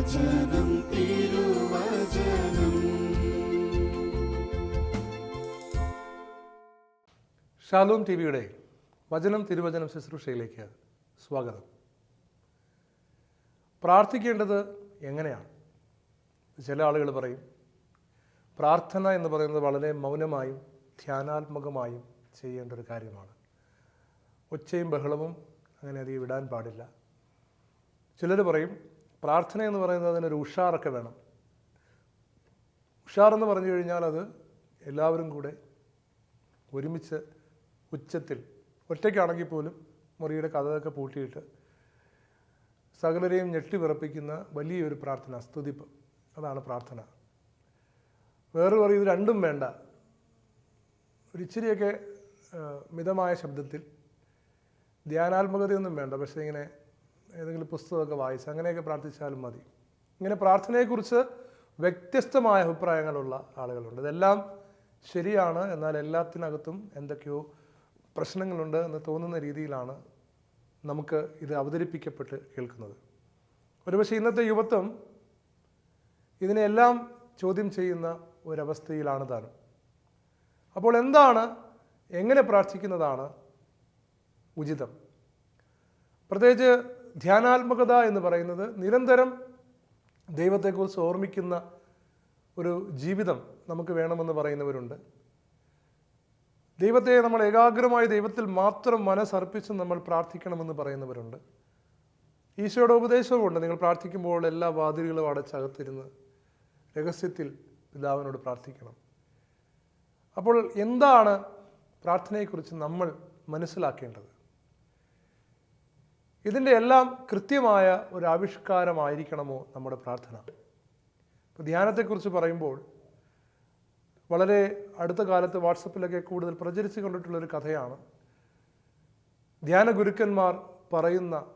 Shalom T വിയുടെ വചനം തിരുവചനം ശുശ്രൂഷയിലേക്ക് സ്വാഗതം. പ്രാർത്ഥിക്കേണ്ടത് എങ്ങനെയാണ്? ചില ആളുകൾ പറയും പ്രാർത്ഥന എന്ന് പറയുന്നത് വളരെ മൗനമായും ധ്യാനാത്മകമായും ചെയ്യേണ്ട ഒരു കാര്യമാണ്. ഒച്ചയും ബഹളവും അങ്ങനെ അധികം വിടാൻ പാടില്ല. ചിലർ പറയും പ്രാർത്ഥന എന്ന് പറയുന്നത് അതിനൊരു ഉഷാറൊക്കെ വേണം. ഉഷാറെന്ന് പറഞ്ഞു കഴിഞ്ഞാൽ അത് എല്ലാവരും കൂടെ ഒരുമിച്ച് ഉച്ചത്തിൽ ഒറ്റയ്ക്കാണെങ്കിൽ പോലും മുറിയുടെ കഥകളൊക്കെ പൂട്ടിയിട്ട് സകലരെയും ഞെട്ടി വിറപ്പിക്കുന്ന വലിയൊരു പ്രാർത്ഥന സ്തുതിപ്പ്. അതാണ് പ്രാർത്ഥന. വേറെ പറയും ഇത് രണ്ടും വേണ്ട. ഒരു ഇച്ചിരിയൊക്കെ മിതമായ ശബ്ദത്തിൽ ധ്യാനാത്മകതയൊന്നും വേണ്ട. പക്ഷേ ഇങ്ങനെ ഏതെങ്കിലും പുസ്തകമൊക്കെ വായിച്ച് അങ്ങനെയൊക്കെ പ്രാർത്ഥിച്ചാലും മതി. ഇങ്ങനെ പ്രാർത്ഥനയെക്കുറിച്ച് വ്യത്യസ്തമായ അഭിപ്രായങ്ങളുള്ള ആളുകളുണ്ട്. ഇതെല്ലാം ശരിയാണ്. എന്നാൽ എല്ലാത്തിനകത്തും എന്തൊക്കെയോ പ്രശ്നങ്ങളുണ്ട് എന്ന് തോന്നുന്ന രീതിയിലാണ് നമുക്ക് ഇത് അവതരിപ്പിക്കപ്പെട്ട് കേൾക്കുന്നത്. ഒരുപക്ഷെ ഇന്നത്തെ യുവത്വം ഇതിനെല്ലാം ചോദ്യം ചെയ്യുന്ന ഒരവസ്ഥയിലാണ് താനും. അപ്പോൾ എന്താണ് എങ്ങനെ പ്രാർത്ഥിക്കുന്നതാണ് ഉചിതം? പ്രത്യേകിച്ച് ധ്യാനാത്മകത എന്ന് പറയുന്നത് നിരന്തരം ദൈവത്തെക്കുറിച്ച് ഓർമ്മിക്കുന്ന ഒരു ജീവിതം നമുക്ക് വേണമെന്ന് പറയുന്നവരുണ്ട്. ദൈവത്തെ നമ്മൾ ഏകാഗ്രമായി ദൈവത്തിൽ മാത്രം മനസ്സർപ്പിച്ച് നമ്മൾ പ്രാർത്ഥിക്കണമെന്ന് പറയുന്നവരുണ്ട്. ഈശോയുടെ ഉപദേശവുമുണ്ട്. നിങ്ങൾ പ്രാർത്ഥിക്കുമ്പോൾ എല്ലാ വാതിലുകളും അടച്ചകത്തിരുന്ന് രഹസ്യത്തിൽ പിതാവിനോട് പ്രാർത്ഥിക്കണം. അപ്പോൾ എന്താണ് പ്രാർത്ഥനയെക്കുറിച്ച് നമ്മൾ മനസ്സിലാക്കേണ്ടത്? ഇതിന്റെ എല്ലാം കൃത്യമായ ഒരു ആവിഷ്കാരമായിരിക്കണമോ നമ്മുടെ പ്രാർത്ഥന? ഇപ്പോൾ ധ്യാനത്തെക്കുറിച്ച് പറയുമ്പോൾ വളരെ അടുത്ത കാലത്ത് വാട്സപ്പിലൊക്കെ കൂടുതൽ പ്രചരിച്ചു കൊണ്ടിട്ടുള്ളൊരു കഥയാണ്. ധ്യാന ഗുരുക്കന്മാർ പറയുന്ന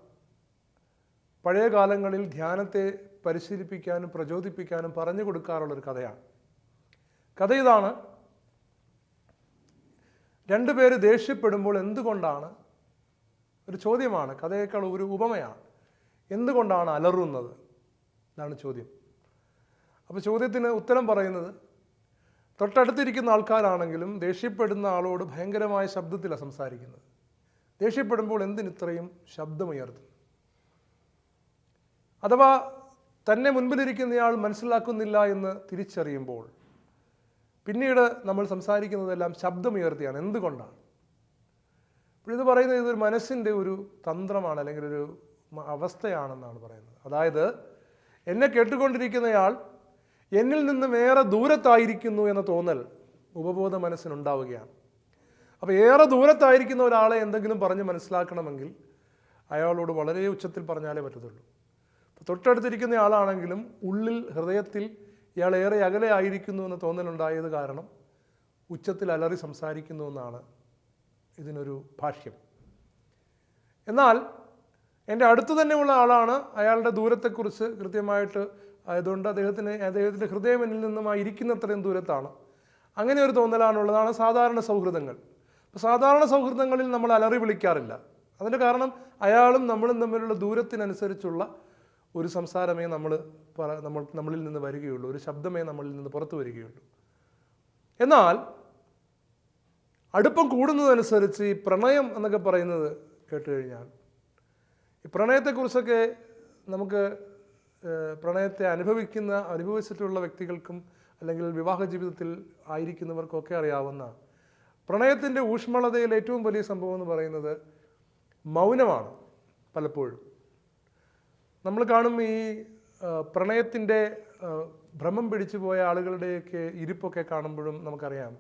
പഴയ കാലങ്ങളിൽ ധ്യാനത്തെ പരിശീലിപ്പിക്കാനും പ്രചോദിപ്പിക്കാനും പറഞ്ഞു കൊടുക്കാറുള്ളൊരു കഥയാണ്. കഥ ഇതാണ്. രണ്ടുപേര് ദേഷ്യപ്പെടുമ്പോൾ എന്തുകൊണ്ടാണ് ഒരു ചോദ്യമാണ് കഥയേക്കാൾ ഒരു ഉപമയാണ്. എന്തുകൊണ്ടാണ് അലറുന്നത്? എന്നാണ് ചോദ്യം. അപ്പോൾ ചോദ്യത്തിന് ഉത്തരം പറയുന്നത് തൊട്ടടുത്തിരിക്കുന്ന ആൾക്കാരാണെങ്കിലും ദേഷ്യപ്പെടുന്ന ആളോട് ഭയങ്കരമായ ശബ്ദത്തിലാണ് സംസാരിക്കുന്നത്. ദേഷ്യപ്പെടുമ്പോൾ എന്തിനിത്രയും ശബ്ദമുയർത്തും? അഥവാ തന്നെ മുൻപിലിരിക്കുന്നയാൾ മനസ്സിലാക്കുന്നില്ല എന്ന് തിരിച്ചറിയുമ്പോൾ പിന്നീട് നമ്മൾ സംസാരിക്കുന്നതെല്ലാം ശബ്ദമുയർത്തിയാണ്. എന്തുകൊണ്ടാണ്? ഇത് പറയുന്നത് ഇതൊരു മനസ്സിന്റെ ഒരു തന്ത്രമാണ് അല്ലെങ്കിൽ ഒരു അവസ്ഥയാണെന്നാണ് പറയുന്നത്. അതായത് എന്നെ കേട്ടുകൊണ്ടിരിക്കുന്നയാൾ എന്നിൽ നിന്ന് ഏറെ ദൂരത്തായിരിക്കുന്നു എന്ന തോന്നൽ ഉപബോധ മനസ്സിനുണ്ടാവുകയാണ്. അപ്പോൾ ഏറെ ദൂരത്തായിരിക്കുന്ന ഒരാളെ എന്തെങ്കിലും പറഞ്ഞ് മനസ്സിലാക്കണമെങ്കിൽ അയാളോട് വളരെ ഉച്ചത്തിൽ പറഞ്ഞാലേ പറ്റത്തുള്ളൂ. അപ്പോൾ തൊട്ടടുത്തിരിക്കുന്ന ആളാണെങ്കിലും ഉള്ളിൽ ഹൃദയത്തിൽ ഇയാൾ ഏറെ അകലെ ആയിരിക്കുന്നു എന്ന തോന്നലുണ്ടായത് കാരണം ഉച്ചത്തിൽ അലറി സംസാരിക്കുന്നു എന്നാണ് ഇതിനൊരു ഭാഷ്യം. എന്നാൽ എന്റെ അടുത്ത് തന്നെയുള്ള ആളാണ് അയാളുടെ ദൂരത്തെക്കുറിച്ച് കൃത്യമായിട്ട് ആയതുകൊണ്ട് അദ്ദേഹത്തിന് അദ്ദേഹത്തിന്റെ ഹൃദയം എന്നിൽ നിന്നും ആ ഇരിക്കുന്നത്രയും ദൂരത്താണ്. അങ്ങനെ ഒരു തോന്നലാണുള്ളതാണ് സാധാരണ സൗഹൃദങ്ങൾ. സാധാരണ സൗഹൃദങ്ങളിൽ നമ്മൾ അലറി വിളിക്കാറില്ല. അതിന്റെ കാരണം അയാളും നമ്മളും തമ്മിലുള്ള ദൂരത്തിനനുസരിച്ചുള്ള ഒരു സംസാരമേ നമ്മൾ നമ്മൾ നമ്മളിൽ നിന്ന് വരികയുള്ളൂ. ഒരു ശബ്ദമേ നമ്മളിൽ നിന്ന് പുറത്തു വരികയുള്ളൂ. എന്നാൽ അടുപ്പം കൂടുന്നതനുസരിച്ച് ഈ പ്രണയം എന്നൊക്കെ പറയുന്നത് കേട്ട് കഴിഞ്ഞാൽ ഈ പ്രണയത്തെക്കുറിച്ചൊക്കെ നമുക്ക് പ്രണയത്തെ അനുഭവിക്കുന്ന അനുഭവിച്ചിട്ടുള്ള വ്യക്തികൾക്കും അല്ലെങ്കിൽ വിവാഹ ജീവിതത്തിൽ ആയിരിക്കുന്നവർക്കൊക്കെ അറിയാവുന്ന പ്രണയത്തിന്റെ ഊഷ്മളതയിൽ ഏറ്റവും വലിയ സംഭവം എന്ന് പറയുന്നത് മൗനമാണ് പലപ്പോഴും. നമ്മൾ കാണും ഈ പ്രണയത്തിന്റെ ഭ്രമം പിടിച്ചു പോയ ആളുകളുടെയൊക്കെ ഇരിപ്പൊക്കെ കാണുമ്പോഴും നമുക്കറിയാം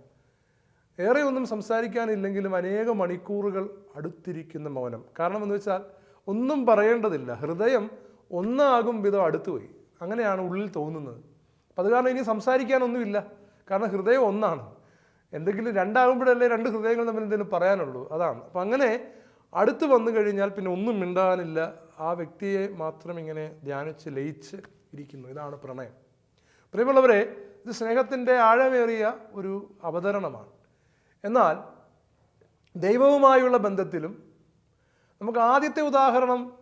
ഏറെ ഒന്നും സംസാരിക്കാനില്ലെങ്കിലും അനേക മണിക്കൂറുകൾ അടുത്തിരിക്കുന്ന മൗനം. കാരണം എന്ന് വെച്ചാൽ ഒന്നും പറയേണ്ടതില്ല. ഹൃദയം ഒന്നാകും വിധം അടുത്തുപോയി. അങ്ങനെയാണ് ഉള്ളിൽ തോന്നുന്നത്. അപ്പം അത് കാരണം ഇനി സംസാരിക്കാനൊന്നുമില്ല. കാരണം ഹൃദയം ഒന്നാണ്. എന്തെങ്കിലും രണ്ടാകുമ്പോഴല്ലേ രണ്ട് ഹൃദയങ്ങൾ തമ്മിൽ എന്തെങ്കിലും പറയാനുള്ളൂ. അതാണ്. അപ്പം അങ്ങനെ അടുത്ത് വന്നു കഴിഞ്ഞാൽ പിന്നെ ഒന്നും മിണ്ടാനില്ല. ആ വ്യക്തിയെ മാത്രം ഇങ്ങനെ ധ്യാനിച്ച് ലയിച്ച് ഇരിക്കുന്നു. ഇതാണ് പ്രണയം. പ്രിയമുള്ളവരെ ഇത് സ്നേഹത്തിന്റെ ആഴമേറിയ ഒരു അവതരണമാണ്. എന്നാൽ ദൈവവുമായുള്ള ബന്ധത്തിലും നമുക്ക് ആദ്യത്തെ ഉദാഹരണം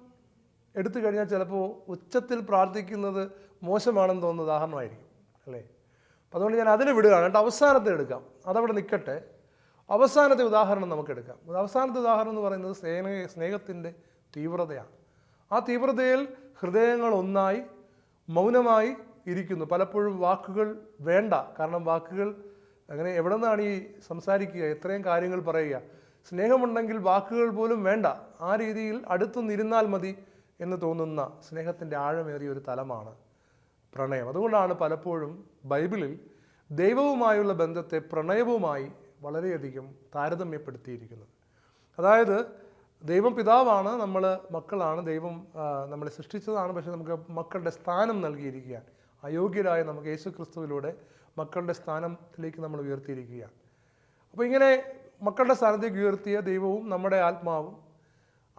എടുത്തു കഴിഞ്ഞാൽ ചിലപ്പോൾ ഉച്ചത്തിൽ പ്രാർത്ഥിക്കുന്നത് മോശമാണെന്ന് തോന്നുന്ന ഉദാഹരണമായിരിക്കും അല്ലേ? അപ്പം അതുകൊണ്ട് ഞാൻ അതിന് വിടുകയാണ്. എന്നിട്ട് അവസാനത്തെ എടുക്കാം. അതവിടെ നിൽക്കട്ടെ. അവസാനത്തെ ഉദാഹരണം നമുക്ക് എടുക്കാം. അവസാനത്തെ ഉദാഹരണം എന്ന് പറയുന്നത് സ്നേഹ സ്നേഹത്തിന്റെ തീവ്രതയാണ്. ആ തീവ്രതയിൽ ഹൃദയങ്ങൾ ഒന്നായി മൗനമായി ഇരിക്കുന്നു. പലപ്പോഴും വാക്കുകൾ വേണ്ട. കാരണം വാക്കുകൾ അങ്ങനെ എവിടെ നിന്നാണ് ഈ സംസാരിക്കുക? എത്രയും കാര്യങ്ങൾ പറയുക. സ്നേഹമുണ്ടെങ്കിൽ വാക്കുകൾ പോലും വേണ്ട. ആ രീതിയിൽ അടുത്തു നിന്നാൽ മതി എന്ന് തോന്നുന്ന സ്നേഹത്തിന്റെ ആഴമേറിയ ഒരു തലമാണ് പ്രണയം. അതുകൊണ്ടാണ് പലപ്പോഴും ബൈബിളിൽ ദൈവവുമായുള്ള ബന്ധത്തെ പ്രണയവുമായി വളരെയധികം താരതമ്യപ്പെടുത്തിയിരിക്കുന്നത്. അതായത് ദൈവം പിതാവാണ് നമ്മൾ മക്കളാണ് ദൈവം നമ്മളെ സൃഷ്ടിച്ചതാണ് പക്ഷെ നമുക്ക് മക്കളുടെ സ്ഥാനം നൽകിയിരിക്കുകയാണ്. അയോഗ്യരായ നമുക്ക് യേശു ക്രിസ്തുവിലൂടെ മക്കളുടെ സ്ഥാനത്തിലേക്ക് നമ്മൾ ഉയർത്തിയിരിക്കുകയാണ്. അപ്പോൾ ഇങ്ങനെ മക്കളുടെ സ്ഥാനത്തേക്ക് ഉയർത്തിയ ദൈവവും നമ്മുടെ ആത്മാവും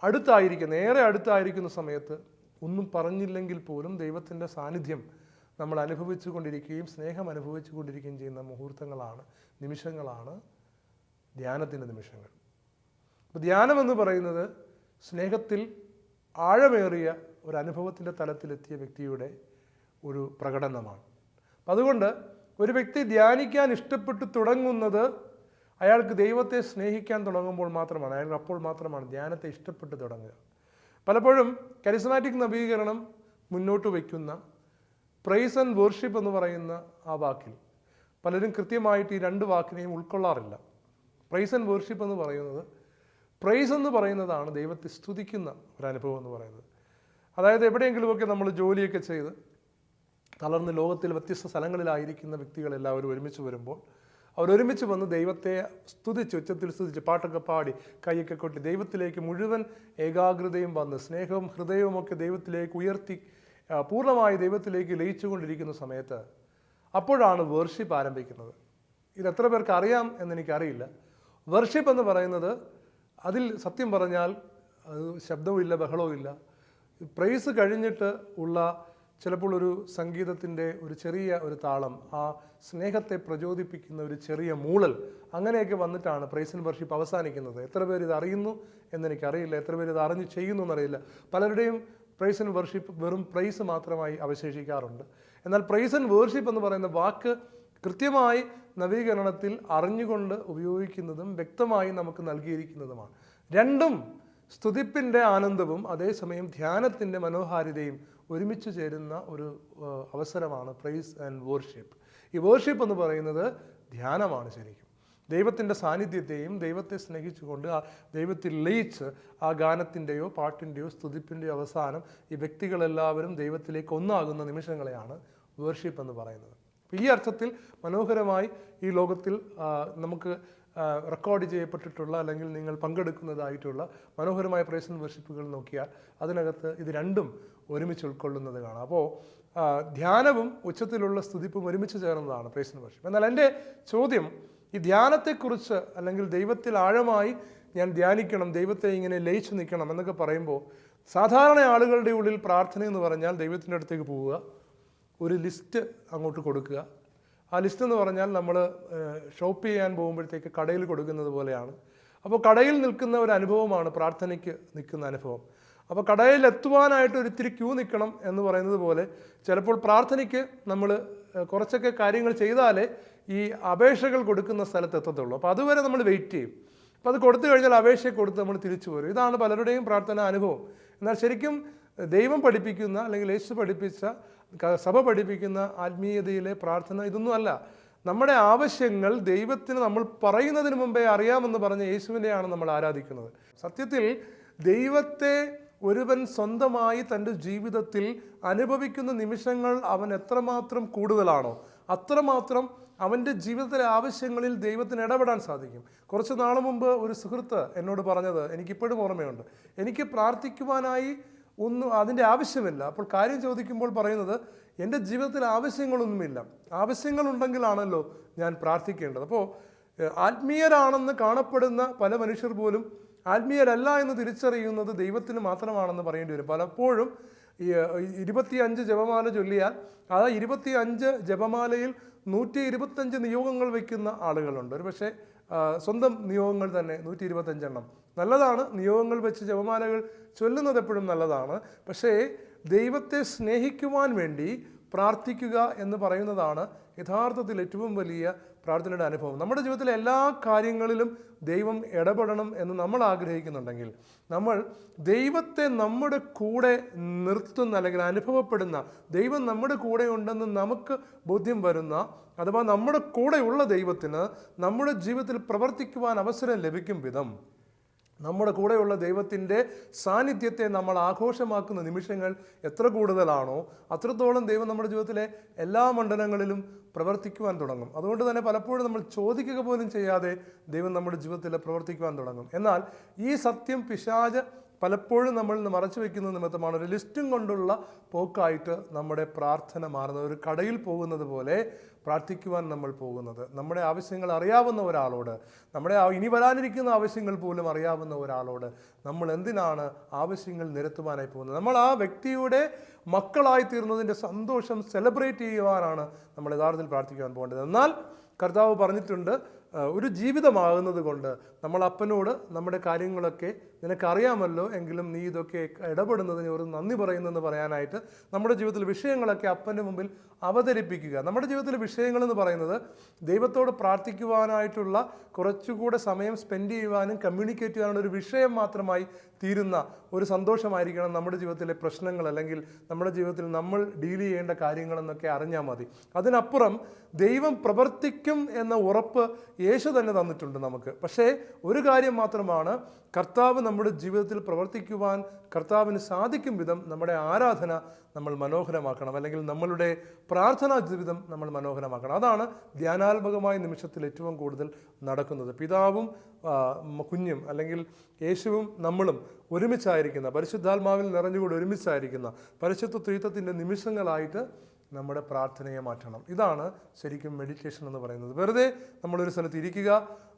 അടുത്തായിരിക്കുന്ന ഏറെ അടുത്തായിരിക്കുന്ന സമയത്ത് ഒന്നും പറഞ്ഞില്ലെങ്കിൽ പോലും ദൈവത്തിന്റെ സാന്നിധ്യം നമ്മൾ അനുഭവിച്ചു കൊണ്ടിരിക്കുകയും സ്നേഹം അനുഭവിച്ചു കൊണ്ടിരിക്കുകയും ചെയ്യുന്ന മുഹൂർത്തങ്ങളാണ് നിമിഷങ്ങളാണ് ധ്യാനത്തിന്റെ നിമിഷങ്ങൾ. അപ്പോൾ ധ്യാനം എന്ന് പറയുന്നത് സ്നേഹത്തിൽ ആഴമേറിയ ഒരു അനുഭവത്തിന്റെ തലത്തിലെത്തിയ വ്യക്തിയുടെ ഒരു പ്രകടനമാണ്. അതുകൊണ്ട് ഒരു വ്യക്തി ധ്യാനിക്കാൻ ഇഷ്ടപ്പെട്ട് തുടങ്ങുന്നത് അയാൾക്ക് ദൈവത്തെ സ്നേഹിക്കാൻ തുടങ്ങുമ്പോൾ മാത്രമാണ്. അയാൾക്ക് അപ്പോൾ മാത്രമാണ് ധ്യാനത്തെ ഇഷ്ടപ്പെട്ട് തുടങ്ങുക. പലപ്പോഴും കരിസ്മാറ്റിക് നവീകരണം മുന്നോട്ട് വയ്ക്കുന്ന പ്രൈസ് ആൻഡ് വേർഷിപ്പ് എന്ന് പറയുന്ന ആ വാക്കിൽ പലരും കൃത്യമായിട്ട് ഈ രണ്ട് വാക്കിനെയും ഉൾക്കൊള്ളാറില്ല. പ്രൈസ് ആൻഡ് വേർഷിപ്പ് എന്ന് പറയുന്നത് പ്രൈസ് എന്ന് പറയുന്നതാണ് ദൈവത്തെ സ്തുതിക്കുന്ന ഒരു അനുഭവം എന്ന് പറയുന്നത്. അതായത് എവിടെയെങ്കിലുമൊക്കെ നമ്മൾ ജോലിയൊക്കെ ചെയ്ത് തളർന്ന് ലോകത്തിൽ വ്യത്യസ്ത സ്ഥലങ്ങളിലായിരിക്കുന്ന വ്യക്തികളെല്ലാവരും ഒരുമിച്ച് വരുമ്പോൾ അവർ ഒരുമിച്ച് വന്ന് ദൈവത്തെ സ്തുതിച്ച് ഉച്ചത്തിൽ സ്തുതിച്ച് പാട്ടൊക്കെ പാടി കൈയൊക്കെ കൊട്ടി ദൈവത്തിലേക്ക് മുഴുവൻ ഏകാഗ്രതയും വന്ന് സ്നേഹവും ഹൃദയവും ഒക്കെ ദൈവത്തിലേക്ക് ഉയർത്തി പൂർണമായി ദൈവത്തിലേക്ക് ലയിച്ചുകൊണ്ടിരിക്കുന്ന സമയത്ത് അപ്പോഴാണ് വർഷിപ്പ് ആരംഭിക്കുന്നത്. ഇത് എത്ര പേർക്ക് അറിയാം എന്നെനിക്കറിയില്ല. വർഷിപ്പ് എന്ന് പറയുന്നത് അതിൽ സത്യം പറഞ്ഞാൽ ശബ്ദവുമില്ല ബഹളവുമില്ല പ്രൈസ് കഴിഞ്ഞിട്ട് ഉള്ള ചിലപ്പോൾ ഒരു സംഗീതത്തിന്റെ ഒരു ചെറിയ ഒരു താളം ആ സ്നേഹത്തെ പ്രചോദിപ്പിക്കുന്ന ഒരു ചെറിയ മൂളൽ അങ്ങനെയൊക്കെ വന്നിട്ടാണ് പ്രൈസ് വർഷിപ്പ് അവസാനിക്കുന്നത്. എത്ര പേര് ഇത് അറിയുന്നു എന്നെനിക്കറിയില്ല എത്ര പേര് ഇത് അറിഞ്ഞ് ചെയ്യുന്നു എന്നറിയില്ല. പലരുടെയും പ്രൈസ് ആൻഡ് വർഷിപ്പ് വെറും പ്രൈസ് മാത്രമായി അവശേഷിക്കാറുണ്ട്. എന്നാൽ പ്രൈസ് ആൻഡ് വർഷിപ്പ് എന്ന് പറയുന്ന വാക്ക് കൃത്യമായി നവീകരണത്തിൽ അറിഞ്ഞുകൊണ്ട് ഉപയോഗിക്കുന്നതും വ്യക്തമായി നമുക്ക് നൽകിയിരിക്കുന്നതുമാണ്. രണ്ടും സ്തുതിപ്പിന്റെ ആനന്ദവും അതേസമയം ധ്യാനത്തിന്റെ മനോഹാരിതയും ഒരുമിച്ച് ചേരുന്ന ഒരു അവസരമാണ് പ്രൈസ് ആൻഡ് വർഷിപ്പ് ഈ വർഷിപ്പ് എന്ന് പറയുന്നത് ധ്യാനമാണ് ശരിക്കും. ദൈവത്തിന്റെ സാന്നിധ്യത്തെയും ദൈവത്തെ സ്നേഹിച്ചുകൊണ്ട് ആ ദൈവത്തിൽ ലയിച്ച് ആ ഗാനത്തിന്റെയോ പാട്ടിന്റെയോ സ്തുതിപ്പിന്റെയോ അവസാനം ഈ വ്യക്തികളെല്ലാവരും ദൈവത്തിലേക്ക് ഒന്നാകുന്ന നിമിഷങ്ങളെയാണ് വേർഷിപ്പ് എന്ന് പറയുന്നത്. ഈ അർത്ഥത്തിൽ മനോഹരമായി ഈ ലോകത്തിൽ നമുക്ക് റെക്കോർഡ് ചെയ്യപ്പെട്ടിട്ടുള്ള അല്ലെങ്കിൽ നിങ്ങൾ പങ്കെടുക്കുന്നതായിട്ടുള്ള മനോഹരമായ പ്രേസൻ വർഷിപ്പുകൾ നോക്കിയാൽ അതിനകത്ത് ഇത് രണ്ടും ഒരുമിച്ച് ഉൾക്കൊള്ളുന്നത് കാണാം. അപ്പോൾ ധ്യാനവും ഉച്ചത്തിലുള്ള സ്തുതിപ്പും ഒരുമിച്ച് ചേർന്നതാണ് പ്രേസിന് വർഷം എന്നാൽ എന്റെ ചോദ്യം ഈ ധ്യാനത്തെക്കുറിച്ച് അല്ലെങ്കിൽ ദൈവത്തിൽ ആഴമായി ഞാൻ ധ്യാനിക്കണം ദൈവത്തെ ഇങ്ങനെ ലയിച്ചു നിൽക്കണം എന്നൊക്കെ പറയുമ്പോൾ സാധാരണ ആളുകളുടെ ഉള്ളിൽ പ്രാർത്ഥന എന്ന് പറഞ്ഞാൽ ദൈവത്തിന്റെ അടുത്തേക്ക് പോവുക ഒരു ലിസ്റ്റ് അങ്ങോട്ട് കൊടുക്കുക. ആ ലിസ്റ്റ് എന്ന് പറഞ്ഞാൽ നമ്മൾ ഷോപ്പ് ചെയ്യാൻ പോകുമ്പോഴത്തേക്ക് കടയിൽ കൊടുക്കുന്നത് പോലെയാണ്. അപ്പോൾ കടയിൽ നിൽക്കുന്ന ഒരു അനുഭവമാണ് പ്രാർത്ഥനയ്ക്ക് നിൽക്കുന്ന അനുഭവം. അപ്പോൾ കടയിൽ എത്തുവാനായിട്ട് ഒരിത്തിരി ക്യൂ നിൽക്കണം എന്ന് പറയുന്നത് പോലെ ചിലപ്പോൾ പ്രാർത്ഥനയ്ക്ക് നമ്മൾ കുറച്ചൊക്കെ കാര്യങ്ങൾ ചെയ്താലേ ഈ അപേക്ഷകൾ കൊടുക്കുന്ന സ്ഥലത്ത് എത്തത്തുള്ളൂ. അപ്പോൾ അതുവരെ നമ്മൾ വെയിറ്റ് ചെയ്യും. അപ്പോൾ അത് കൊടുത്തു കഴിഞ്ഞാൽ അപേക്ഷയെ കൊടുത്ത് നമ്മൾ തിരിച്ചു വരും ഇതാണ് പലരുടെയും പ്രാർത്ഥന അനുഭവം. എന്നാൽ ശരിക്കും ദൈവം പഠിപ്പിക്കുന്ന അല്ലെങ്കിൽ യേശു പഠിപ്പിച്ച സഭ പഠിപ്പിക്കുന്ന ആത്മീയതയിലെ പ്രാർത്ഥന ഇതൊന്നുമല്ല നമ്മുടെ ആവശ്യങ്ങൾ ദൈവത്തിന് നമ്മൾ പറയുന്നതിന് മുമ്പേ അറിയാമെന്ന് പറഞ്ഞ യേശുവിനെയാണ് നമ്മൾ ആരാധിക്കുന്നത്. സത്യത്തിൽ ദൈവത്തെ ഒരുവൻ സ്വന്തമായി തന്റെ ജീവിതത്തിൽ അനുഭവിക്കുന്ന നിമിഷങ്ങൾ അവൻ എത്രമാത്രം കൂടുതലാണോ അത്രമാത്രം അവന്റെ ജീവിതത്തിലെ ആവശ്യങ്ങളിൽ ദൈവത്തിന് ഇടപെടാൻ സാധിക്കും. കുറച്ച് നാൾ മുമ്പ് ഒരു സുഹൃത്ത് എന്നോട് പറഞ്ഞത് എനിക്കിപ്പോഴും ഓർമ്മയുണ്ട്. എനിക്ക് പ്രാർത്ഥിക്കുവാനായി ഒന്നും അതിന്റെ ആവശ്യമില്ല. അപ്പോൾ കാര്യം ചോദിക്കുമ്പോൾ പറയുന്നത് എന്റെ ജീവിതത്തിൽ ആവശ്യങ്ങളൊന്നുമില്ല. ആവശ്യങ്ങളുണ്ടെങ്കിലാണല്ലോ ഞാൻ പ്രാർത്ഥിക്കേണ്ടത്. അപ്പോൾ ആത്മീയരാണെന്ന് കാണപ്പെടുന്ന പല മനുഷ്യർ പോലും ആത്മീയരല്ല എന്ന് തിരിച്ചറിയുന്നത് ദൈവത്തിന് മാത്രമാണെന്ന് പറയേണ്ടി വരും. പലപ്പോഴും ഈ ഇരുപത്തിയഞ്ച് ജപമാല ചൊല്ലിയാൽ ആ ഇരുപത്തിയഞ്ച് ജപമാലയിൽ നൂറ്റി ഇരുപത്തഞ്ച് നിയോഗങ്ങൾ വയ്ക്കുന്ന ആളുകളുണ്ട്. ഒരു പക്ഷേ സ്വന്തം നിയോഗങ്ങൾ തന്നെ നൂറ്റി ഇരുപത്തഞ്ചെണ്ണം നല്ലതാണ് നിയോഗങ്ങൾ വെച്ച് ജപമാലകൾ ചൊല്ലുന്നത് എപ്പോഴും നല്ലതാണ്. പക്ഷേ ദൈവത്തെ സ്നേഹിക്കുവാൻ വേണ്ടി പ്രാർത്ഥിക്കുക എന്ന് പറയുന്നതാണ് യഥാർത്ഥത്തിൽ ഏറ്റവും വലിയ പ്രാർത്ഥനയുടെ അനുഭവം. നമ്മുടെ ജീവിതത്തിലെ എല്ലാ കാര്യങ്ങളിലും ദൈവം ഇടപെടണം എന്ന് നമ്മൾ ആഗ്രഹിക്കുന്നുണ്ടെങ്കിൽ നമ്മൾ ദൈവത്തെ നമ്മുടെ കൂടെ നിർത്തുന്ന അല്ലെങ്കിൽ അനുഭവപ്പെടുന്ന ദൈവം നമ്മുടെ കൂടെ ഉണ്ടെന്ന് നമുക്ക് ബോധ്യം വരുന്ന അഥവാ നമ്മുടെ കൂടെയുള്ള ദൈവത്തിന് നമ്മുടെ ജീവിതത്തിൽ പ്രവർത്തിക്കുവാൻ അവസരം ലഭിക്കും വിധം നമ്മുടെ കൂടെയുള്ള ദൈവത്തിന്റെ സാന്നിധ്യത്തെ നമ്മൾ ആഘോഷമാക്കുന്ന നിമിഷങ്ങൾ എത്ര കൂടുതലാണോ അത്രത്തോളം ദൈവം നമ്മുടെ ജീവിതത്തിലെ എല്ലാ മണ്ഡലങ്ങളിലും പ്രവർത്തിക്കുവാൻ തുടങ്ങും. അതുകൊണ്ട് തന്നെ പലപ്പോഴും നമ്മൾ ചോദിക്കുക പോലും ചെയ്യാതെ ദൈവം നമ്മുടെ ജീവിതത്തിൽ പ്രവർത്തിക്കുവാൻ തുടങ്ങും. എന്നാൽ ഈ സത്യം പിശാജ് പലപ്പോഴും നമ്മൾ മറച്ചു വെക്കുന്ന നിമിത്തമാണ് ഒരു ലിസ്റ്റും കൊണ്ടുള്ള പോക്കായിട്ട് നമ്മുടെ പ്രാർത്ഥന മാറുന്നത്. ഒരു കടയിൽ പോകുന്നത് പോലെ പ്രാർത്ഥിക്കുവാൻ നമ്മൾ പോകുന്നത്. നമ്മുടെ ആവശ്യങ്ങൾ അറിയാവുന്ന ഒരാളോട് നമ്മുടെ ഇനി വരാനിരിക്കുന്ന ആവശ്യങ്ങൾ പോലും അറിയാവുന്ന ഒരാളോട് നമ്മൾ എന്തിനാണ് ആവശ്യങ്ങൾ നിരത്തുവാനായി പോകുന്നത്? നമ്മൾ ആ വ്യക്തിയുടെ മക്കളായി തീർന്നതിന്റെ സന്തോഷം സെലിബ്രേറ്റ് ചെയ്യുവാനാണ് നമ്മൾ യഥാർത്ഥത്തിൽ പ്രാർത്ഥിക്കുവാൻ പോകേണ്ടത്. എന്നാൽ കർത്താവ് പറഞ്ഞിട്ടുണ്ട് ഒരു ജീവിതമാകുന്നത് കൊണ്ട് നമ്മൾ അപ്പനോട് നമ്മുടെ കാര്യങ്ങളൊക്കെ നിനക്കറിയാമല്ലോ എങ്കിലും നീ ഇതൊക്കെ ഇടപെടുന്നതിന് ഒരു നന്ദി പറയുന്നെന്ന് പറയാനായിട്ട് നമ്മുടെ ജീവിതത്തിൽ വിഷയങ്ങളൊക്കെ അപ്പന്റെ മുമ്പിൽ അവതരിപ്പിക്കുക. നമ്മുടെ ജീവിതത്തിലെ വിഷയങ്ങൾ എന്ന് പറയുന്നത് ദൈവത്തോട് പ്രാർത്ഥിക്കുവാനായിട്ടുള്ള കുറച്ചുകൂടെ സമയം സ്പെൻഡ് ചെയ്യുവാനും കമ്മ്യൂണിക്കേറ്റ് ചെയ്യാനുള്ള ഒരു വിഷയം മാത്രമായി തീരുന്ന ഒരു സന്തോഷമായിരിക്കണം നമ്മുടെ ജീവിതത്തിലെ പ്രശ്നങ്ങൾ അല്ലെങ്കിൽ നമ്മുടെ ജീവിതത്തിൽ നമ്മൾ ഡീൽ ചെയ്യേണ്ട കാര്യങ്ങളെന്നൊക്കെ അറിഞ്ഞാൽ മതി. അതിനപ്പുറം ദൈവം പ്രവർത്തിക്കും എന്ന ഉറപ്പ് യേശു തന്നെ തന്നിട്ടുണ്ട് നമുക്ക്. പക്ഷേ ഒരു കാര്യം മാത്രമാണ് കർത്താവ് നമ്മുടെ ജീവിതത്തിൽ പ്രവർത്തിക്കുവാൻ കർത്താവിന് സാധിക്കും വിധം നമ്മുടെ ആരാധന നമ്മൾ മനോഹരമാക്കണം. അല്ലെങ്കിൽ നമ്മളുടെ പ്രാർത്ഥനാ ജീവിതം നമ്മൾ മനോഹരമാക്കണം. അതാണ് ധ്യാനാത്മകമായ നിമിഷത്തിൽ ഏറ്റവും കൂടുതൽ നടക്കുന്നത്. പിതാവും കുഞ്ഞും അല്ലെങ്കിൽ യേശുവും നമ്മളും ഒരുമിച്ചായിരിക്കുന്ന പരിശുദ്ധാത്മാവിൽ നിറഞ്ഞുകൂടി ഒരുമിച്ചായിരിക്കുന്ന പരിശുദ്ധ ത്രീത്വത്തിന്റെ നിമിഷങ്ങളായിട്ട് നമ്മുടെ പ്രാർത്ഥനയെ മാറ്റണം. ഇതാണ് ശരിക്കും മെഡിറ്റേഷൻ എന്ന് പറയുന്നത്. വെറുതെ നമ്മളൊരു സ്ഥലത്ത് ഇരിക്കുക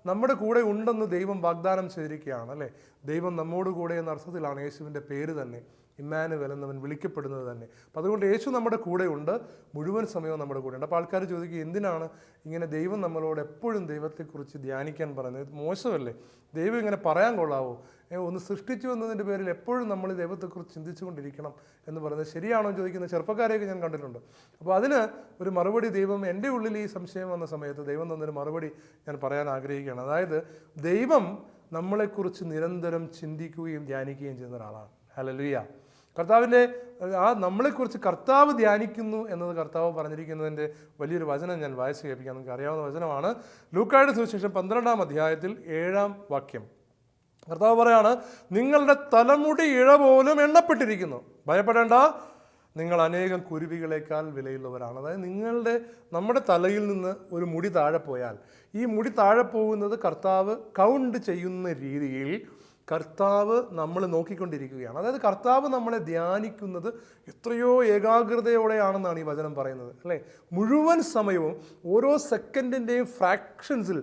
നമ്മുടെ കൂടെ ഉണ്ടെന്ന് ദൈവം വാഗ്ദാനം ചെയ്തിരിക്കുകയാണ് അല്ലേ? ദൈവം നമ്മോട് കൂടെ എന്ന അർത്ഥത്തിലാണ് യേശുവിന്റെ പേര് തന്നെ ഇമ്മാനുവൽ എന്നവൻ വിളിക്കപ്പെടുന്നത് തന്നെ. അപ്പം അതുകൊണ്ട് യേശു നമ്മുടെ കൂടെ ഉണ്ട് മുഴുവൻ സമയവും നമ്മുടെ കൂടെ ഉണ്ട്. അപ്പോൾ ആൾക്കാർ ചോദിക്കുക എന്തിനാണ് ഇങ്ങനെ ദൈവം നമ്മളോട് എപ്പോഴും ദൈവത്തെക്കുറിച്ച് ധ്യാനിക്കാൻ പറയുന്നത്? മോശമല്ലേ? ദൈവം ഇങ്ങനെ പറയാൻ കൊള്ളാവോ? ഒന്ന് സൃഷ്ടിച്ചു എന്നതിന്റെ പേരിൽ എപ്പോഴും നമ്മൾ ദൈവത്തെക്കുറിച്ച് ചിന്തിച്ചുകൊണ്ടിരിക്കണം എന്ന് പറയുന്നത് ശരിയാണോ എന്ന് ചോദിക്കുന്ന ചെറുപ്പക്കാരെയൊക്കെ ഞാൻ കണ്ടിട്ടുണ്ട്. അപ്പോൾ അതിന് ഒരു മറുപടി ദൈവം എന്റെ ഉള്ളിൽ ഈ സംശയം വന്ന സമയത്ത് ദൈവം തന്നൊരു മറുപടി ഞാൻ പറയാൻ ആഗ്രഹിക്കുകയാണ്. അതായത് ദൈവം നമ്മളെക്കുറിച്ച് നിരന്തരം ചിന്തിക്കുകയും ധ്യാനിക്കുകയും ചെയ്യുന്ന ഒരാളാണ്. ഹലലുയ കർത്താവിന്റെ ആ നമ്മളെക്കുറിച്ച് കർത്താവ് ധ്യാനിക്കുന്നു എന്നത് കർത്താവ് പറഞ്ഞിരിക്കുന്നതിന്റെ വലിയൊരു വചനം ഞാൻ വായിച്ച് കേൾപ്പിക്കാം. നിങ്ങൾക്ക് അറിയാവുന്ന വചനമാണ് ലൂക്കായുടെ സുവിശേഷം പന്ത്രണ്ടാം അധ്യായത്തിൽ ഏഴാം വാക്യം. കർത്താവ് പറയാണ് നിങ്ങളുടെ തലമുടി ഇഴ പോലും എണ്ണപ്പെട്ടിരിക്കുന്നു. ഭയപ്പെടേണ്ട നിങ്ങൾ അനേകം കുരുവികളേക്കാൾ വിലയുള്ളവരാണ്. അതായത് നിങ്ങളുടെ നമ്മുടെ തലയിൽ നിന്ന് ഒരു മുടി താഴെ പോയാൽ ഈ മുടി താഴെ പോകുന്നത് കർത്താവ് കൗണ്ട് ചെയ്യുന്ന രീതിയിൽ കർത്താവ് നമ്മൾ നോക്കിക്കൊണ്ടിരിക്കുകയാണ്. അതായത് കർത്താവ് നമ്മളെ ധ്യാനിക്കുന്നത് എത്രയോ ഏകാഗ്രതയോടെയാണെന്നാണ് ഈ വചനം പറയുന്നത് അല്ലേ? മുഴുവൻ സമയവും ഓരോ സെക്കൻഡിന്റെയും ഫ്രാക്ഷൻസിൽ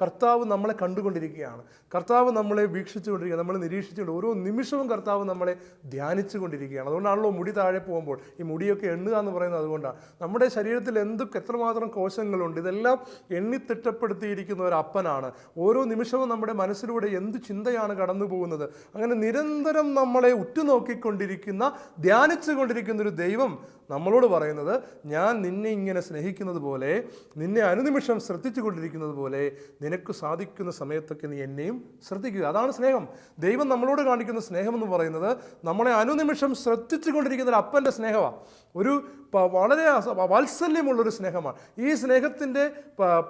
കർത്താവ് നമ്മളെ കണ്ടുകൊണ്ടിരിക്കുകയാണ്. കർത്താവ് നമ്മളെ വീക്ഷിച്ചുകൊണ്ടിരിക്കുക നമ്മളെ നിരീക്ഷിച്ചുകൊണ്ട് ഓരോ നിമിഷവും കർത്താവ് നമ്മളെ ധ്യാനിച്ചു കൊണ്ടിരിക്കുകയാണ് അതുകൊണ്ടാണല്ലോ മുടി താഴെ പോകുമ്പോൾ ഈ മുടിയൊക്കെ എണ്ണുക എന്ന് പറയുന്നത് അതുകൊണ്ടാണ് നമ്മുടെ ശരീരത്തിൽ എന്തൊക്കെ എത്രമാത്രം കോശങ്ങളുണ്ട് ഇതെല്ലാം എണ്ണിത്തിട്ടപ്പെടുത്തിയിരിക്കുന്ന ഒരു അപ്പനാണ്. ഓരോ നിമിഷവും നമ്മുടെ മനസ്സിലൂടെ എന്ത് ചിന്തയാണ് കടന്നു പോകുന്നത്? അങ്ങനെ നിരന്തരം നമ്മളെ ഉറ്റുനോക്കിക്കൊണ്ടിരിക്കുന്ന ധ്യാനിച്ചു കൊണ്ടിരിക്കുന്ന ഒരു ദൈവം നമ്മളോട് പറയുന്നത് ഞാൻ നിന്നെ ഇങ്ങനെ സ്നേഹിക്കുന്നത് പോലെ നിന്നെ അനുനിമിഷം ശ്രദ്ധിച്ചു കൊണ്ടിരിക്കുന്നത് പോലെ നിനക്ക് സാധിക്കുന്ന സമയത്തൊക്കെ നീ എന്നെയും ശ്രദ്ധിക്കുക. അതാണ് സ്നേഹം. ദൈവം നമ്മളോട് കാണിക്കുന്ന സ്നേഹം എന്ന് പറയുന്നത് നമ്മളെ അനുനിമിഷം ശ്രദ്ധിച്ചു കൊണ്ടിരിക്കുന്ന ഒരു അപ്പന്റെ സ്നേഹമാണ് ഒരു വളരെ വാത്സല്യമുള്ളൊരു സ്നേഹമാണ്. ഈ സ്നേഹത്തിന്റെ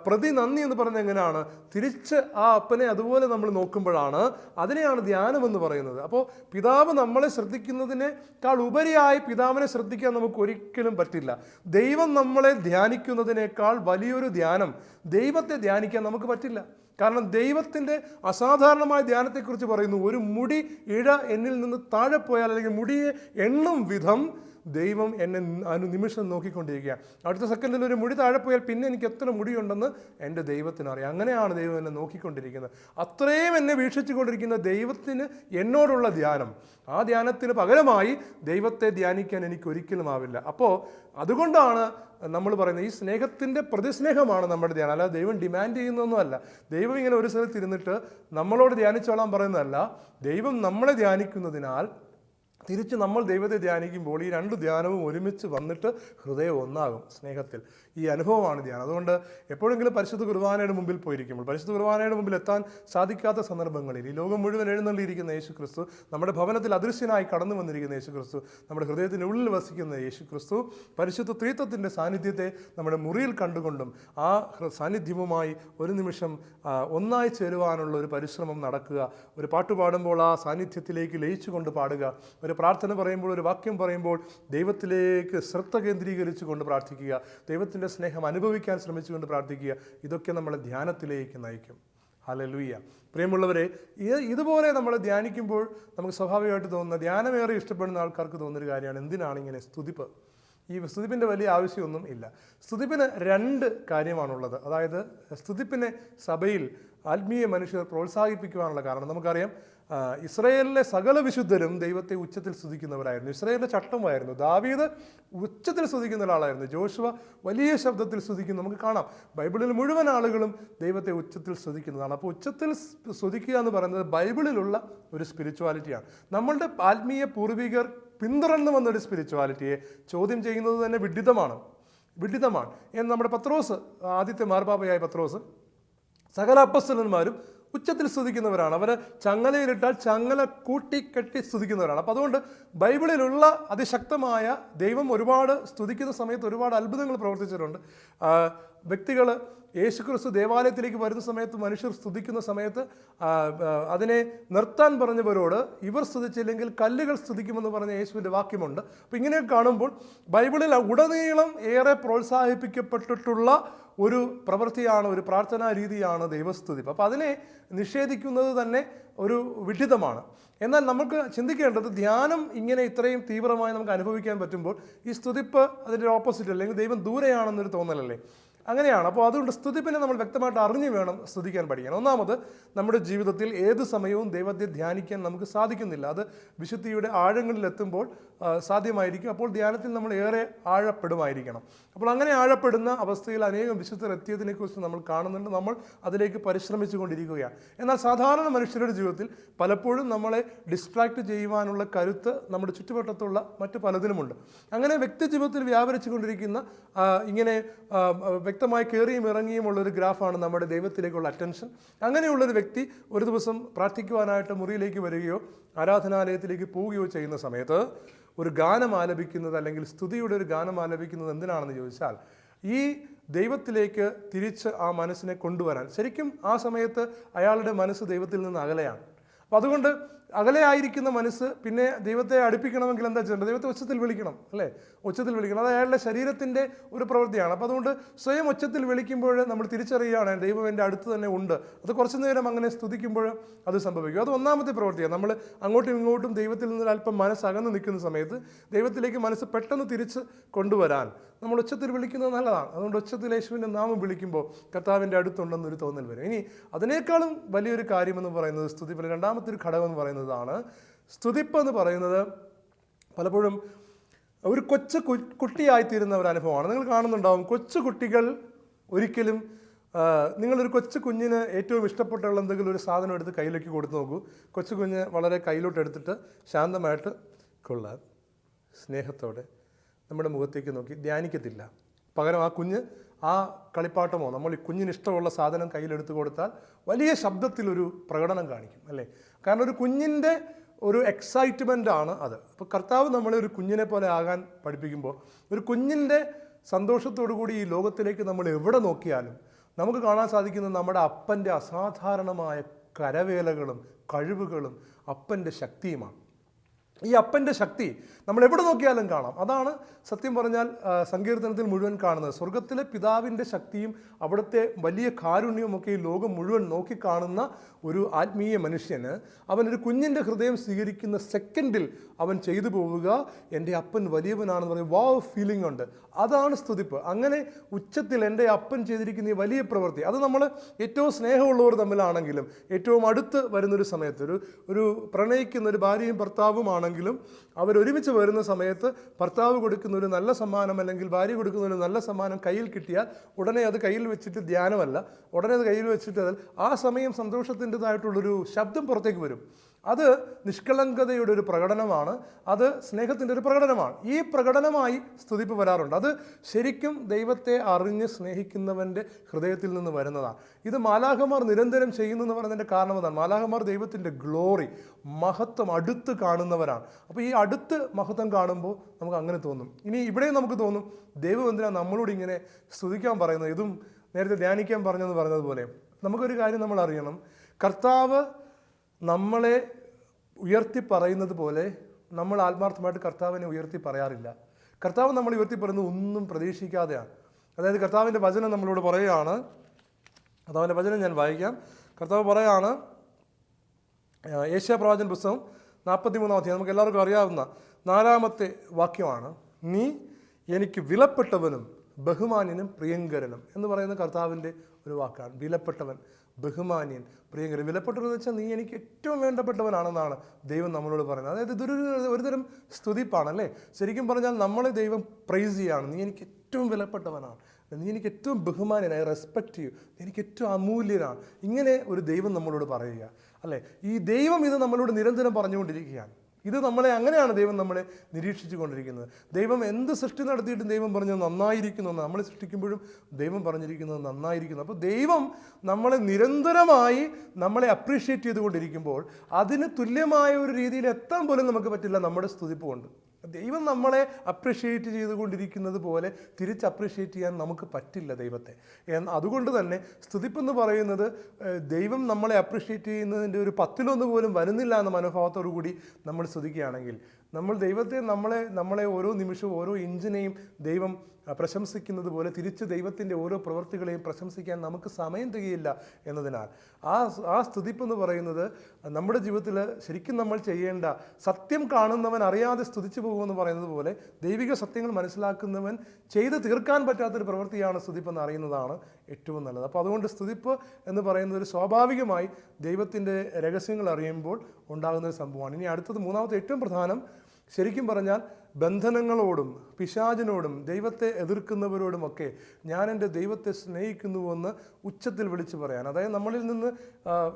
പ്രതി നന്ദി എന്ന് പറയുന്നത് എങ്ങനെയാണ്? തിരിച്ച് ആ അപ്പനെ അതുപോലെ നമ്മൾ നോക്കുമ്പോഴാണ് അതിനെയാണ് ധ്യാനം എന്ന് പറയുന്നത്. അപ്പോൾ പിതാവ് നമ്മളെ ശ്രദ്ധിക്കുന്നതിനേക്കാൾ ഉപരിയായി പിതാവിനെ ശ്രദ്ധിക്കാൻ നമുക്ക് ഒരിക്കലും പറ്റില്ല. ദൈവം നമ്മളെ ധ്യാനിക്കുന്നതിനേക്കാൾ വലിയൊരു ധ്യാനം ദൈവത്തെ ധ്യാനിക്കാൻ നമുക്ക് പറ്റില്ല. കാരണം ദൈവത്തിന്റെ അസാധാരണമായ ധ്യാനത്തെക്കുറിച്ച് പറയുന്നു ഒരു മുടി ഇഴ എന്നിൽ നിന്ന് താഴെ പോയാൽ അല്ലെങ്കിൽ മുടിയെ എണ്ണും വിധം ദൈവം എന്നെ അനുനിമിഷം നോക്കിക്കൊണ്ടിരിക്കുകയാണ് അടുത്ത സെക്കൻഡിൽ ഒരു മുടി താഴെ പോയാൽ പിന്നെ എനിക്ക് എത്ര മുടിയുണ്ടെന്ന് എന്റെ ദൈവത്തിന് അറിയാം. അങ്ങനെയാണ് ദൈവം എന്നെ നോക്കിക്കൊണ്ടിരിക്കുന്നത്. അത്രയും എന്നെ വീക്ഷിച്ചുകൊണ്ടിരിക്കുന്ന ദൈവത്തിന് എന്നോടുള്ള ധ്യാനം. ആ ധ്യാനത്തിന് പകരമായി ദൈവത്തെ ധ്യാനിക്കാൻ എനിക്ക് ഒരിക്കലും ആവില്ല. അപ്പോൾ അതുകൊണ്ടാണ് നമ്മൾ പറയുന്നത് ഈ സ്നേഹത്തിന്റെ പ്രതിസ്നേഹമാണ് നമ്മുടെ ധ്യാനം. അല്ലാതെ ദൈവം ഡിമാൻഡ് ചെയ്യുന്നൊന്നുമല്ല ദൈവം ഇങ്ങനെ ഒരു സ്ഥലത്ത് ഇരുന്നിട്ട് നമ്മളോട് ധ്യാനിച്ചോളാൻ പറയുന്നതല്ല. ദൈവം നമ്മളെ ധ്യാനിക്കുന്നതിനാൽ തിരിച്ച് നമ്മൾ ദൈവത്തെ ധ്യാനിക്കുമ്പോൾ ഈ രണ്ട് ധ്യാനവും ഒരുമിച്ച് വന്നിട്ട് ഹൃദയം ഒന്നാകും സ്നേഹത്തിൽ. ഈ അനുഭവമാണ് ധ്യാനം. അതുകൊണ്ട് എപ്പോഴെങ്കിലും പരിശുദ്ധ കുർബാനയുടെ മുമ്പിൽ പോയിരിക്കുമ്പോൾ പരിശുദ്ധ കുർബാനയുടെ മുമ്പിൽ എത്താൻ സാധിക്കാത്ത സന്ദർഭങ്ങളിൽ ഈ ലോകം മുഴുവൻ എഴുന്നള്ളിയിരിക്കുന്ന യേശു ക്രിസ്തു നമ്മുടെ ഭവനത്തിൽ അദൃശ്യനായി കടന്നു വന്നിരിക്കുന്ന യേശു ക്രിസ്തു നമ്മുടെ ഹൃദയത്തിന്റെ ഉള്ളിൽ വസിക്കുന്ന യേശു ക്രിസ്തു പരിശുദ്ധ ത്രീത്വത്തിന്റെ സാന്നിധ്യത്തെ നമ്മുടെ മുറിയിൽ കണ്ടുകൊണ്ടും ആ സാന്നിധ്യവുമായി ഒരു നിമിഷം ഒന്നായി ചേരുവാനുള്ള ഒരു പരിശ്രമം നടക്കുക. ഒരു പാട്ട് പാടുമ്പോൾ ആ സാന്നിധ്യത്തിലേക്ക് ലയിച്ചുകൊണ്ട് പാടുക. ഒരു പ്രാർത്ഥന പറയുമ്പോൾ ഒരു വാക്യം പറയുമ്പോൾ ദൈവത്തിലേക്ക് ശ്രദ്ധ കേന്ദ്രീകരിച്ചു കൊണ്ട് പ്രാർത്ഥിക്കുക ദൈവത്തിന്റെ സ്നേഹം അനുഭവിക്കാൻ ശ്രമിച്ചുകൊണ്ട് പ്രാർത്ഥിക്കുക ഇതൊക്കെ നമ്മളെ ധ്യാനത്തിലേക്ക് നയിക്കും. ഹലലുയ്യ പ്രിയമുള്ളവരെ ഇത് ഇതുപോലെ നമ്മൾ ധ്യാനിക്കുമ്പോൾ നമുക്ക് സ്വാഭാവികമായിട്ട് തോന്നുന്ന ധ്യാനമേറെ ഇഷ്ടപ്പെടുന്ന ആൾക്കാർക്ക് തോന്നുന്നൊരു കാര്യമാണ് എന്തിനാണ് ഇങ്ങനെ സ്തുതിപ്പ്? ഈ സ്തുതിപ്പിന്റെ വലിയ ആവശ്യമൊന്നും ഇല്ല. സ്തുതിപ്പിന് രണ്ട് കാര്യമാണുള്ളത്. അതായത് സ്തുതിപ്പിനെ സഭയിൽ ആത്മീയ മനുഷ്യർ പ്രോത്സാഹിപ്പിക്കുവാനുള്ള കാരണം നമുക്കറിയാം ഇസ്രയേലിലെ സകല വിശുദ്ധരും ദൈവത്തെ ഉച്ചത്തിൽ സ്തുതിക്കുന്നവരായിരുന്നു. ഇസ്രയേലിന്റെ ചട്ടമായിരുന്നു. ദാവീദ് ഉച്ചത്തിൽ സ്തുതിക്കുന്ന ഒരാളായിരുന്നു. ജോഷുവ വലിയ ശബ്ദത്തിൽ സ്തുതിക്കുന്നു. നമുക്ക് കാണാം. ബൈബിളിൽ മുഴുവൻ ആളുകളും ദൈവത്തെ ഉച്ചത്തിൽ സ്തുതിക്കുന്നതാണ്. അപ്പോൾ ഉച്ചത്തിൽ സ്തുതിക്കുക എന്ന് പറയുന്നത് ബൈബിളിലുള്ള ഒരു സ്പിരിച്വാലിറ്റിയാണ് നമ്മളുടെ ആത്മീയ പൂർവികർ പിന്തുടർന്നു വന്നൊരു സ്പിരിച്വാലിറ്റിയെ ചോദ്യം ചെയ്യുന്നത് തന്നെ വിഡിതമാണ്. വിഡിതമാണ്. നമ്മുടെ പത്രോസ് ആദ്യത്തെ മാർബാബയായ പത്രോസ് സകല അപ്പസ്തലന്മാരും ഉച്ചത്തിൽ സ്തുതിക്കുന്നവരാണ്. അവർ ചങ്ങലയിലിട്ടാൽ ചങ്ങല കൂട്ടിക്കെട്ടി സ്തുതിക്കുന്നവരാണ്. അപ്പോൾ അതുകൊണ്ട് ബൈബിളിലുള്ള അതിശക്തമായ ദൈവം ഒരുപാട് സ്തുതിക്കുന്ന സമയത്ത് ഒരുപാട് അത്ഭുതങ്ങൾ പ്രവർത്തിച്ചിട്ടുണ്ട്. വ്യക്തികൾ യേശുക്രിസ്തു ദേവാലയത്തിലേക്ക് വരുന്ന സമയത്ത് മനുഷ്യർ സ്തുതിക്കുന്ന സമയത്ത് അതിനെ നിർത്താൻ പറഞ്ഞവരോട് ഇവർ സ്തുതിച്ചില്ലെങ്കിൽ കല്ലുകൾ സ്തുതിക്കുമെന്ന് പറഞ്ഞ യേശുവിന്റെ വാക്യമുണ്ട്. അപ്പോൾ ഇങ്ങനെ കാണുമ്പോൾ ബൈബിളിൽ ഉടനീളം ഏറെ പ്രോത്സാഹിപ്പിക്കപ്പെട്ടിട്ടുള്ള ഒരു പ്രവൃത്തിയാണ് ഒരു പ്രാർത്ഥനാ രീതിയാണ് ദൈവസ്തുതി. അപ്പോൾ അതിനെ നിഷേധിക്കുന്നത് തന്നെ ഒരു വിഡിതമാണ്. എന്നാൽ നമുക്ക് ചിന്തിക്കേണ്ടത് ധ്യാനം ഇങ്ങനെ ഇത്രയും തീവ്രമായി നമുക്ക് അനുഭവിക്കാൻ പറ്റുമ്പോൾ ഈ സ്തുതിപ്പ് അതിന്റെ ഓപ്പോസിറ്റ് അല്ലെങ്കിൽ ദൈവം ദൂരെയാണെന്നൊരു തോന്നലല്ലേ? അങ്ങനെയാണ്. അപ്പോൾ അതുകൊണ്ട് സ്തുതിപ്പിനെ നമ്മൾ വ്യക്തമായിട്ട് അറിഞ്ഞു വേണം സ്തുതിക്കാൻ പഠിക്കാൻ. ഒന്നാമത് നമ്മുടെ ജീവിതത്തിൽ ഏത് സമയവും ദൈവത്തെ ധ്യാനിക്കാൻ നമുക്ക് സാധിക്കുന്നില്ല. അത് വിശുദ്ധിയുടെ ആഴങ്ങളിൽ എത്തുമ്പോൾ സാധ്യമായിരിക്കും. അപ്പോൾ ധ്യാനത്തിൽ നമ്മൾ ഏറെ ആഴപ്പെടുമായിരിക്കണം. അപ്പോൾ അങ്ങനെ ആഴപ്പെടുന്ന അവസ്ഥയിൽ അനേകം വിശുദ്ധർ എത്തിയതിനെക്കുറിച്ച് നമ്മൾ കാണുന്നുണ്ട്. നമ്മൾ അതിലേക്ക് പരിശ്രമിച്ചു കൊണ്ടിരിക്കുകയാണ് എന്നാൽ സാധാരണ മനുഷ്യരുടെ ജീവിതത്തിൽ പലപ്പോഴും നമ്മളെ ഡിസ്ട്രാക്ട് ചെയ്യുവാനുള്ള കരുത്ത് നമ്മുടെ ചുറ്റുവട്ടത്തുള്ള മറ്റു പലതിനുമുണ്ട് അങ്ങനെ വ്യക്തി ജീവിതത്തിൽ വ്യാപരിച്ചു കൊണ്ടിരിക്കുന്ന ഇങ്ങനെ വ്യക്തമായി കയറിയും ഇറങ്ങിയും ഉള്ളൊരു ഗ്രാഫാണ് നമ്മുടെ ദൈവത്തിലേക്കുള്ള അറ്റൻഷൻ അങ്ങനെയുള്ളൊരു വ്യക്തി ഒരു ദിവസം പ്രാർത്ഥിക്കുവാനായിട്ട് മുറിയിലേക്ക് വരികയോ ആരാധനാലയത്തിലേക്ക് പോവുകയോ ചെയ്യുന്ന സമയത്ത് ഒരു ഗാനം ആലപിക്കുന്നത് അല്ലെങ്കിൽ സ്തുതിയുടെ ഒരു ഗാനം ആലപിക്കുന്നത് എന്തിനാണെന്ന് ചോദിച്ചാൽ ഈ ദൈവത്തിലേക്ക് തിരിച്ച് ആ മനസ്സിനെ കൊണ്ടുവരാൻ. ശരിക്കും ആ സമയത്ത് അയാളുടെ മനസ്സ് ദൈവത്തിൽ നിന്ന് അകലെയാണ്. അപ്പം അതുകൊണ്ട് അകലെയായിരിക്കുന്ന മനസ്സ് പിന്നെ ദൈവത്തെ അടുപ്പിക്കണമെങ്കിൽ എന്താ ചെയ്യേണ്ടത്? ദൈവത്തെ ഉച്ചത്തിൽ വിളിക്കണം അല്ലേ? ഉച്ചത്തിൽ വിളിക്കണം. അത് അയാളുടെ ശരീരത്തിന്റെ ഒരു പ്രവൃത്തിയാണ്. അപ്പോൾ അതുകൊണ്ട് സ്വയം ഉച്ചത്തിൽ വിളിക്കുമ്പോൾ നമ്മൾ തിരിച്ചറിയുകയാണ് ദൈവം എന്റെ അടുത്ത് തന്നെ ഉണ്ട്. അത് കുറച്ച് നേരം അങ്ങനെ സ്തുതിക്കുമ്പോൾ അത് സംഭവിക്കും. അത് ഒന്നാമത്തെ പ്രവൃത്തിയാണ്. നമ്മൾ അങ്ങോട്ടും ഇങ്ങോട്ടും ദൈവത്തിൽ നിന്ന് അല്പം മനസ്സ് അകന്ന് നിൽക്കുന്ന സമയത്ത് ദൈവത്തിലേക്ക് മനസ്സ് പെട്ടെന്ന് തിരിച്ച് കൊണ്ടുവരാൻ നമ്മൾ ഉച്ചത്തിൽ വിളിക്കുന്നത് നല്ലതാണ്. അതുകൊണ്ട് ഉച്ചത്തിൽ യേശുവിന്റെ നാമം വിളിക്കുമ്പോൾ കർത്താവിന്റെ അടുത്തുണ്ടെന്നൊരു തോന്നൽ വരും. ഇനി അതിനേക്കാളും വലിയൊരു കാര്യമെന്ന് പറയുന്നത് സ്തുതിപ്പിൽ രണ്ടാമത്തെ ഒരു ഘടകം എന്ന് പറയുന്നതാണ് സ്തുതിപ്പ് എന്ന് പറയുന്നത് പലപ്പോഴും ഒരു കൊച്ചു കുട്ടിയായിത്തീരുന്ന ഒരു അനുഭവമാണ്. നിങ്ങൾ കാണുന്നുണ്ടാവും കൊച്ചു കുട്ടികൾ ഒരിക്കലും നിങ്ങളൊരു കൊച്ചു കുഞ്ഞിന് ഏറ്റവും ഇഷ്ടപ്പെട്ടുള്ള എന്തെങ്കിലും ഒരു സാധനം എടുത്ത് കയ്യിലേക്ക് കൊടുത്തു നോക്കൂ. കൊച്ചു കുഞ്ഞ് വളരെ കയ്യിലോട്ട് എടുത്തിട്ട് ശാന്തമായിട്ട് കൊള്ളാൻ സ്നേഹത്തോടെ നമ്മുടെ മുഖത്തേക്ക് നോക്കി ധ്യാനിക്കത്തില്ല. പകരം ആ കുഞ്ഞ് ആ കളിപ്പാട്ടമോ നമ്മൾ ഈ കുഞ്ഞിന് ഇഷ്ടമുള്ള സാധനം കയ്യിലെടുത്ത് കൊടുത്താൽ വലിയ ശബ്ദത്തിലൊരു പ്രകടനം കാണിക്കും അല്ലേ? കാരണം ഒരു കുഞ്ഞിന്റെ ഒരു എക്സൈറ്റ്മെന്റ് ആണ് അത്. അപ്പോൾ കർത്താവ് നമ്മളെ ഒരു കുഞ്ഞിനെ പോലെ ആകാൻ പഠിപ്പിക്കുമ്പോൾ ഒരു കുഞ്ഞിന്റെ സന്തോഷത്തോടു കൂടി ഈ ലോകത്തിലേക്ക് നമ്മൾ എവിടെ നോക്കിയാലും നമുക്ക് കാണാൻ സാധിക്കുന്നത് നമ്മുടെ അപ്പന്റെ അസാധാരണമായ കരവേലകളും കഴിവുകളും അപ്പന്റെ ശക്തിയുമാണ്. ഈ അപ്പന്റെ ശക്തി നമ്മൾ എവിടെ നോക്കിയാലും കാണാം. അതാണ് സത്യം പറഞ്ഞാൽ സങ്കീർത്തനത്തിൽ മുഴുവൻ കാണുന്നത്. സ്വർഗത്തിലെ പിതാവിന്റെ ശക്തിയും അവിടുത്തെ വലിയ കാരുണ്യവും ഒക്കെ ഈ ലോകം മുഴുവൻ നോക്കിക്കാണുന്ന ഒരു ആത്മീയ മനുഷ്യന് അവനൊരു കുഞ്ഞിന്റെ ഹൃദയം സ്വീകരിക്കുന്ന സെക്കൻഡിൽ അവൻ ചെയ്തു പോവുക എന്റെ അപ്പൻ വലിയവനാണെന്ന് പറയും വാവ് ഫീലിംഗ് ഉണ്ട്. അതാണ് സ്തുതിപ്പ്. അങ്ങനെ ഉച്ചത്തിൽ എന്റെ അപ്പൻ ചെയ്തിരിക്കുന്ന ഈ വലിയ പ്രവൃത്തി അത് നമ്മൾ ഏറ്റവും സ്നേഹമുള്ളവർ തമ്മിലാണെങ്കിലും ഏറ്റവും അടുത്ത് വരുന്നൊരു സമയത്ത് ഒരു ഒരു പ്രണയിക്കുന്ന ഒരു ഭാര്യയും ഭർത്താവുമാണെങ്കിലും അവരൊരുമിച്ച് വരുന്ന സമയത്ത് ഭർത്താവ് കൊടുക്കുന്ന ഒരു നല്ല സമ്മാനം അല്ലെങ്കിൽ ഭാര്യ കൊടുക്കുന്ന ഒരു നല്ല സമ്മാനം കയ്യിൽ കിട്ടിയാൽ ഉടനെ അത് കയ്യിൽ വെച്ചിട്ട് ധ്യാനമല്ല. ഉടനെ അത് കയ്യിൽ വെച്ചിട്ട് ആ സമയം സന്തോഷത്തിന്റെതായിട്ടുള്ളൊരു ശബ്ദം പുറത്തേക്ക് വരും. അത് നിഷ്കളങ്കതയുടെ ഒരു പ്രകടനമാണ്. അത് സ്നേഹത്തിന്റെ ഒരു പ്രകടനമാണ്. ഈ പ്രകടനമായി സ്തുതിപ്പ് വരാറുണ്ട്. അത് ശരിക്കും ദൈവത്തെ അറിഞ്ഞ് സ്നേഹിക്കുന്നവന്റെ ഹൃദയത്തിൽ നിന്ന് വരുന്നതാണ് ഇത് മാലാഹമാർ നിരന്തരം ചെയ്യുന്നു എന്ന് പറയുന്നതിന്റെ കാരണം അതാണ്. മാലാഹമാർ ദൈവത്തിന്റെ ഗ്ലോറി മഹത്വം അടുത്ത് കാണുന്നവരാണ്. അപ്പോൾ ഈ അടുത്ത് മഹത്വം കാണുമ്പോൾ നമുക്ക് അങ്ങനെ തോന്നും. ഇനി ഇവിടെയും നമുക്ക് തോന്നും ദൈവം എന്തിനാണ് നമ്മളോട് ഇങ്ങനെ സ്തുതിക്കാൻ പറയുന്നത്? ഇതും നേരത്തെ ധ്യാനിക്കാൻ പറഞ്ഞെന്ന് പറഞ്ഞതുപോലെ. നമുക്കൊരു കാര്യം നമ്മൾ അറിയണം. കർത്താവ് നമ്മളെ ഉയർത്തി പറയുന്നത് പോലെ നമ്മൾ ആത്മാർത്ഥമായിട്ട് കർത്താവിനെ ഉയർത്തി പറയാറില്ല. കർത്താവ് നമ്മൾ ഉയർത്തി പറയുന്നത് ഒന്നും പ്രതീക്ഷിക്കാതെയാണ്. അതായത് കർത്താവിന്റെ വചനം നമ്മളോട് പറയുകയാണ്. കർത്താവിന്റെ വചനം ഞാൻ വായിക്കാം. കർത്താവ് പറയാണ് ഏഷ്യ പ്രവാചൻ പുസ്തകം നാൽപ്പത്തി മൂന്നാം അധ്യായം. നമുക്ക് എല്ലാവർക്കും അറിയാവുന്ന നാലാമത്തെ വാക്യമാണ്. നീ എനിക്ക് വിലപ്പെട്ടവനും ബഹുമാന്യനും പ്രിയങ്കരനും എന്ന് പറയുന്ന കർത്താവിന്റെ ഒരു വാക്കാണ്. വിലപ്പെട്ടവൻ. ബഹുമാന്യൻ. പ്രിയങ്കരൻ വിലപ്പെട്ടവരെന്ന് വെച്ചാൽ നീ എനിക്ക് ഏറ്റവും വേണ്ടപ്പെട്ടവനാണെന്നാണ് ദൈവം നമ്മളോട് പറയുന്നത്. അതായത് ഇതൊരു ഒരുതരം സ്തുതിപ്പാണല്ലേ? ശരിക്കും പറഞ്ഞാൽ നമ്മളെ ദൈവം പ്രൈസ് ചെയ്യാണ്. നീ എനിക്ക് ഏറ്റവും വിലപ്പെട്ടവനാണ്. നീ എനിക്ക് ഏറ്റവും ബഹുമാനനായി റെസ്പെക്റ്റ് ചെയ്യൂ. എനിക്ക് ഏറ്റവും അമൂല്യനാണ്. ഇങ്ങനെ ഒരു ദൈവം നമ്മളോട് പറയുക. അല്ലേ? ഈ ദൈവം ഇത് നമ്മളോട് നിരന്തരം പറഞ്ഞുകൊണ്ടിരിക്കുകയാണ്. ഇത് നമ്മളെ അങ്ങനെയാണ് ദൈവം നമ്മളെ നിരീക്ഷിച്ചു കൊണ്ടിരിക്കുന്നത് ദൈവം എന്ത് സൃഷ്ടി നടത്തിയിട്ടും ദൈവം പറഞ്ഞത് നന്നായിരിക്കുന്നു നമ്മൾ സൃഷ്ടിക്കുമ്പോഴും ദൈവം പറഞ്ഞിരിക്കുന്നത് നന്നായിരിക്കുന്നു. അപ്പോൾ ദൈവം നമ്മളെ നിരന്തരമായി നമ്മളെ അപ്രീഷിയേറ്റ് ചെയ്തുകൊണ്ടിരിക്കുമ്പോൾ അതിന് തുല്യമായ ഒരു രീതിയിൽ എത്താൻ പോലും നമുക്ക് പറ്റില്ല നമ്മുടെ സ്തുതിപ്പ് കൊണ്ട് ദൈവം നമ്മളെ അപ്രിഷ്യേറ്റ് ചെയ്തുകൊണ്ടിരിക്കുന്നത് പോലെ തിരിച്ച് അപ്രിഷ്യേറ്റ് ചെയ്യാൻ നമുക്ക് പറ്റില്ല ദൈവത്തെ. അതുകൊണ്ട് തന്നെ സ്തുതിപ്പെന്ന് പറയുന്നത് ദൈവം നമ്മളെ അപ്രിഷ്യേറ്റ് ചെയ്യുന്നതിന്റെ ഒരു പത്തിലൊന്ന് പോലും വരുന്നില്ല എന്ന മനോഭാവത്തോടു കൂടി നമ്മൾ സ്തുതിക്കുകയാണെങ്കിൽ നമ്മൾ ദൈവത്തെ നമ്മളെ നമ്മളെ ഓരോ നിമിഷവും ഓരോ ഇഞ്ചിനെയും ദൈവം പ്രശംസിക്കുന്നത് പോലെ തിരിച്ച് ദൈവത്തിന്റെ ഓരോ പ്രവൃത്തികളെയും പ്രശംസിക്കാൻ നമുക്ക് സമയം തികയില്ല എന്നതിനാൽ. ആ ആ സ്തുതിപ്പെന്ന് പറയുന്നത് നമ്മുടെ ജീവിതത്തിൽ ശരിക്കും നമ്മൾ ചെയ്യേണ്ട സത്യം കാണുന്നവൻ അറിയാതെ സ്തുതിച്ചു പോകുമെന്ന് പറയുന്നത് പോലെ ദൈവിക സത്യങ്ങൾ മനസ്സിലാക്കുന്നവൻ ചെയ്ത് തീർക്കാൻ പറ്റാത്തൊരു പ്രവൃത്തിയാണ് സ്തുതിപ്പെന്ന് അറിയുന്നതാണ് ഏറ്റവും നല്ലത്. അപ്പോൾ അതുകൊണ്ട് സ്തുതിപ്പ് എന്ന് പറയുന്നത് ഒരു സ്വാഭാവികമായി ദൈവത്തിന്റെ രഹസ്യങ്ങൾ അറിയുമ്പോൾ ഉണ്ടാകുന്ന ഒരു സംഭവമാണ്. ഇനി അടുത്തത് മൂന്നാമത്തെ ഏറ്റവും പ്രധാനം ശരിക്കും പറഞ്ഞാൽ ബന്ധനങ്ങളോടും പിശാചിനോടും ദൈവത്തെ എതിർക്കുന്നവരോടുമൊക്കെ ഞാൻ എന്റെ ദൈവത്തെ സ്നേഹിക്കുന്നുവെന്ന് ഉച്ചത്തിൽ വിളിച്ചു പറയാൻ. അതായത് നമ്മളിൽ നിന്ന്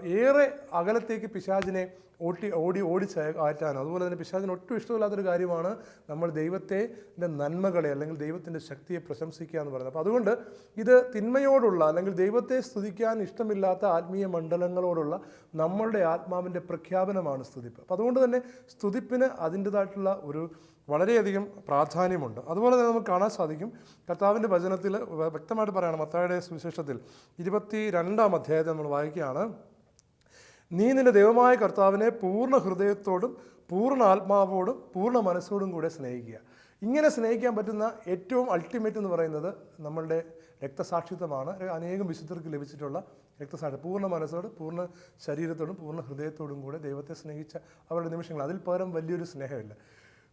ഏറെ അകലത്തേക്ക് പിശാചിനെ ഓട്ടി ഓടി ഓടിച്ച് ആറ്റാനും അതുപോലെ തന്നെ പിശാചിന് ഒട്ടും ഇഷ്ടമില്ലാത്തൊരു കാര്യമാണ് നമ്മൾ ദൈവത്തെ നന്മകളെ അല്ലെങ്കിൽ ദൈവത്തിന്റെ ശക്തിയെ പ്രശംസിക്കുക എന്ന് പറയുന്നത്. അപ്പോൾ അതുകൊണ്ട് ഇത് തിന്മയോടുള്ള അല്ലെങ്കിൽ ദൈവത്തെ സ്തുതിക്കാൻ ഇഷ്ടമില്ലാത്ത ആത്മീയ മണ്ഡലങ്ങളോടുള്ള നമ്മളുടെ ആത്മാവിന്റെ പ്രഖ്യാപനമാണ് സ്തുതിപ്പ്. അപ്പോൾ അതുകൊണ്ട് തന്നെ സ്തുതിപ്പിന് അതിന്റെതായിട്ടുള്ള ഒരു വളരെയധികം പ്രാധാന്യമുണ്ട്. അതുപോലെ തന്നെ നമുക്ക് കാണാൻ സാധിക്കും കർത്താവിന്റെ വചനത്തിൽ വ്യക്തമായിട്ട് പറയണം മത്തായുടെ സുവിശേഷത്തിൽ ഇരുപത്തി രണ്ടാം അധ്യായത്തിൽ നമ്മൾ വായിക്കുകയാണ്. നീ നിന്റെ ദൈവമായ കർത്താവിനെ പൂർണ ഹൃദയത്തോടും പൂർണ ആത്മാവോടും പൂർണ മനസ്സോടും കൂടെ സ്നേഹിക്കുക. ഇങ്ങനെ സ്നേഹിക്കാൻ പറ്റുന്ന ഏറ്റവും അൾട്ടിമേറ്റ് എന്ന് പറയുന്നത് നമ്മളുടെ രക്തസാക്ഷിത്വമാണ്. അനേകം വിശുദ്ധർക്ക് ലഭിച്ചിട്ടുള്ള രക്തസാക്ഷി പൂർണ മനസ്സോട് പൂർണ ശരീരത്തോടും പൂർണ ഹൃദയത്തോടും കൂടെ ദൈവത്തെ സ്നേഹിച്ച അവരുടെ നിമിഷങ്ങൾ. അതിൽ പകരം വലിയൊരു സ്നേഹമില്ല.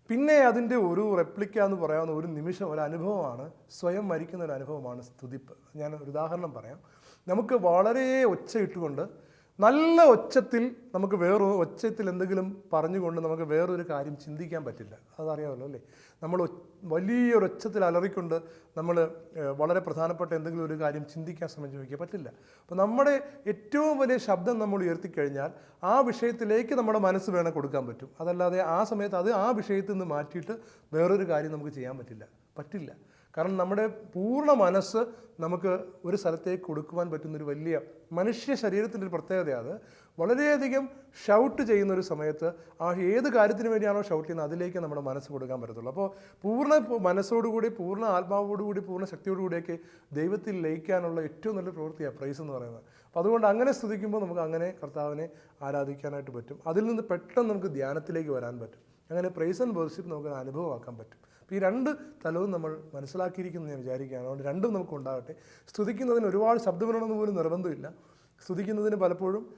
പിന്നെ അതിന്റെ ഒരു റെപ്ലിക്ക എന്ന് പറയാവുന്ന ഒരു നിമിഷം ഒരു അനുഭവമാണ് സ്വയം മരിക്കുന്ന ഒരു അനുഭവമാണ് സ്തുതിപ്പ്. ഞാൻ ഒരു ഉദാഹരണം പറയാം. നമുക്ക് വളരെ ഒച്ചയിട്ടുകൊണ്ട് നല്ല ഒച്ചത്തിൽ നമുക്ക് വേറെ ഒച്ചത്തിൽ എന്തെങ്കിലും പറഞ്ഞുകൊണ്ട് നമുക്ക് വേറൊരു കാര്യം ചിന്തിക്കാൻ പറ്റില്ല. അതറിയാമല്ലോ അല്ലേ? നമ്മൾ വലിയൊരു ഒച്ചത്തിൽ അലറിക്കൊണ്ട് നമ്മൾ വളരെ പ്രധാനപ്പെട്ട എന്തെങ്കിലും ഒരു കാര്യം ചിന്തിക്കാൻ ശ്രമിച്ചു നോക്കിയാൽ പറ്റില്ല. അപ്പോൾ നമ്മുടെ ഏറ്റവും വലിയ ശബ്ദം നമ്മൾ ഉയർത്തിക്കഴിഞ്ഞാൽ ആ വിഷയത്തിലേക്ക് നമ്മുടെ മനസ്സ് വേണം കൊടുക്കാൻ പറ്റും. അതല്ലാതെ ആ സമയത്ത് അത് ആ വിഷയത്തിൽ നിന്ന് മാറ്റിയിട്ട് വേറൊരു കാര്യം നമുക്ക് ചെയ്യാൻ പറ്റില്ല. പറ്റില്ല. കാരണം നമ്മുടെ പൂർണ മനസ്സ് നമുക്ക് ഒരു സ്ഥലത്തേക്ക് കൊടുക്കുവാൻ പറ്റുന്നൊരു വലിയ മനുഷ്യ ശരീരത്തിന്റെ ഒരു പ്രത്യേകത അത്. വളരെയധികം ഷൗട്ട് ചെയ്യുന്ന ഒരു സമയത്ത് ആ ഏത് കാര്യത്തിന് വേണ്ടിയാണോ ഷൗട്ട് ചെയ്യുന്നത് അതിലേക്ക് നമ്മുടെ മനസ്സ് കൊടുക്കാൻ പറ്റത്തുള്ളൂ. അപ്പോൾ പൂർണ മനസ്സോടുകൂടി പൂർണ ആത്മാവോടുകൂടി പൂർണ ശക്തിയോടുകൂടിയൊക്കെ ദൈവത്തിൽ ലയിക്കാനുള്ള ഏറ്റവും നല്ല പ്രവൃത്തിയാണ് പ്രൈസ് എന്ന് പറയുന്നത്. അപ്പോൾ അതുകൊണ്ട് അങ്ങനെ സ്തുതിക്കുമ്പോൾ നമുക്ക് അങ്ങനെ കർത്താവിനെ ആരാധിക്കാനായിട്ട് പറ്റും. അതിൽ നിന്ന് പെട്ടെന്ന് നമുക്ക് ധ്യാനത്തിലേക്ക് വരാൻ പറ്റും. അങ്ങനെ പ്രൈസ് ആൻഡ് വർഷിപ്പ് നമുക്ക് അനുഭവമാക്കാൻ പറ്റും. അപ്പോൾ ഈ രണ്ട് തലവും നമ്മൾ മനസ്സിലാക്കിയിരിക്കുന്നു ഞാൻ വിചാരിക്കുകയാണ്. അതുകൊണ്ട് രണ്ടും നമുക്ക് ഉണ്ടാകട്ടെ. സ്തുതിക്കുന്നതിന് ഒരുപാട് ശബ്ദമിടണമെന്ന് പോലും നിർബന്ധമില്ല. സ്തുതിക്കുന്നതിന് പലപ്പോഴും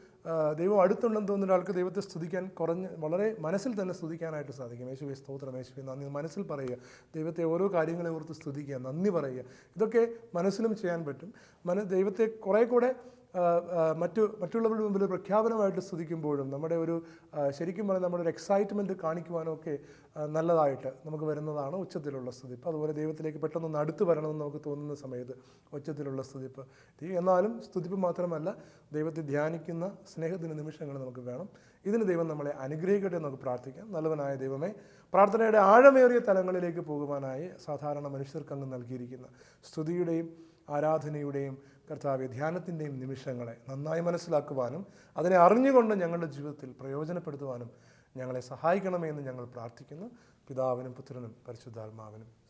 ദൈവം അടുത്തുണ്ടെന്ന് തോന്നുന്ന ഒരാൾക്ക് ദൈവത്തെ സ്തുതിക്കാൻ കുറഞ്ഞ് വളരെ മനസ്സിൽ തന്നെ സ്തുതിക്കാനായിട്ട് സാധിക്കും. യേശുവെ സ്തോത്രം. യേശുവെ നന്ദി. മനസ്സിൽ പറയുക. ദൈവത്തെ ഓരോ കാര്യങ്ങളെ ഓർത്ത് സ്തുതിക്കുക നന്ദി പറയുക. ഇതൊക്കെ മനസ്സിലും ചെയ്യാൻ പറ്റും. മന ദൈവത്തെ കുറേ കൂടെ മറ്റു മറ്റുള്ളവരുടെ മുമ്പിൽ പ്രഖ്യാപനമായിട്ട് സ്തുതിക്കുമ്പോഴും നമ്മുടെ ഒരു ശരിക്കും പറഞ്ഞാൽ നമ്മുടെ ഒരു എക്സൈറ്റ്മെന്റ് കാണിക്കുവാനും ഒക്കെ നല്ലതായിട്ട് നമുക്ക് വരുന്നതാണ് ഉച്ചത്തിലുള്ള സ്തുതിപ്പ്. അതുപോലെ ദൈവത്തിലേക്ക് പെട്ടെന്നൊന്ന് അടുത്ത് വരണമെന്ന് നമുക്ക് തോന്നുന്ന സമയത്ത് ഉച്ചത്തിലുള്ള സ്തുതിപ്പ്. എന്നാലും സ്തുതിപ്പ് മാത്രമല്ല ദൈവത്തെ ധ്യാനിക്കുന്ന സ്നേഹത്തിന്റെ നിമിഷങ്ങൾ നമുക്ക് വേണം. ഇതിന് ദൈവം നമ്മളെ അനുഗ്രഹിക്കട്ടെ എന്ന് നമുക്ക് പ്രാർത്ഥിക്കാം. നല്ലവനായ ദൈവമേ പ്രാർത്ഥനയുടെ ആഴമേറിയ തലങ്ങളിലേക്ക് പോകുവാനായി സാധാരണ മനുഷ്യർക്ക് അങ്ങ് നൽകിയിരിക്കുന്ന സ്തുതിയുടെയും ആരാധനയുടെയും കർത്താവെ ധ്യാനത്തിന്റെയും നിമിഷങ്ങളെ നന്നായി മനസ്സിലാക്കുവാനും അതിനെ അറിഞ്ഞുകൊണ്ട് ഞങ്ങളുടെ ജീവിതത്തിൽ പ്രയോജനപ്പെടുത്തുവാനും ഞങ്ങളെ സഹായിക്കണമേ എന്ന് ഞങ്ങൾ പ്രാർത്ഥിക്കുന്നു. പിതാവിനും പുത്രനും പരിശുദ്ധാത്മാവിനും.